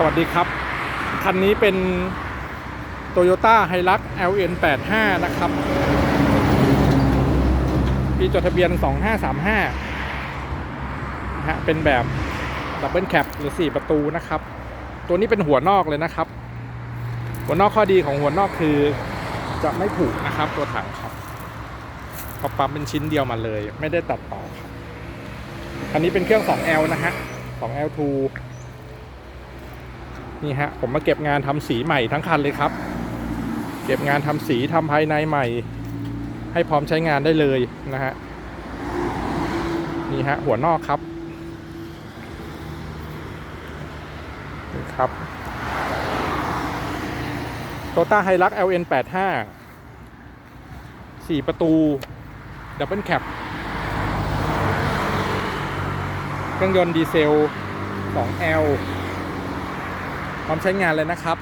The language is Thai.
สวัสดีครับ คันนี้เป็น Toyota Hilux LN85 นะครับปีจดทะเบียน 2535นะฮะเป็นแบบดับเบิลแคปหรือ 4 ประตูนะครับ ตัวนี้เป็นหัวนอกเลยนะครับ หัวนอกข้อดีของหัวนอกคือจะไม่ผุนะครับตัวถังครับเขาปั๊มเป็นชิ้นเดียวมาเลย ไม่ได้ตัดต่อครับ อันนี้เป็นเครื่อง 2L นะฮะ 2L2 นี่ฮะผมมาเก็บงานทำสีใหม่ทั้งคันเลยครับ เก็บงานทำสีทำภายในใหม่ ให้พร้อมใช้งานได้เลยนะฮะนี่ฮะหัวนอกครับนี่ครับโตต้าไฮรัก LN85 4 ประตูดับเบิลแคปเครื่องยนต์ดีเซล 2L พร้อมใช้งานเลยนะครับ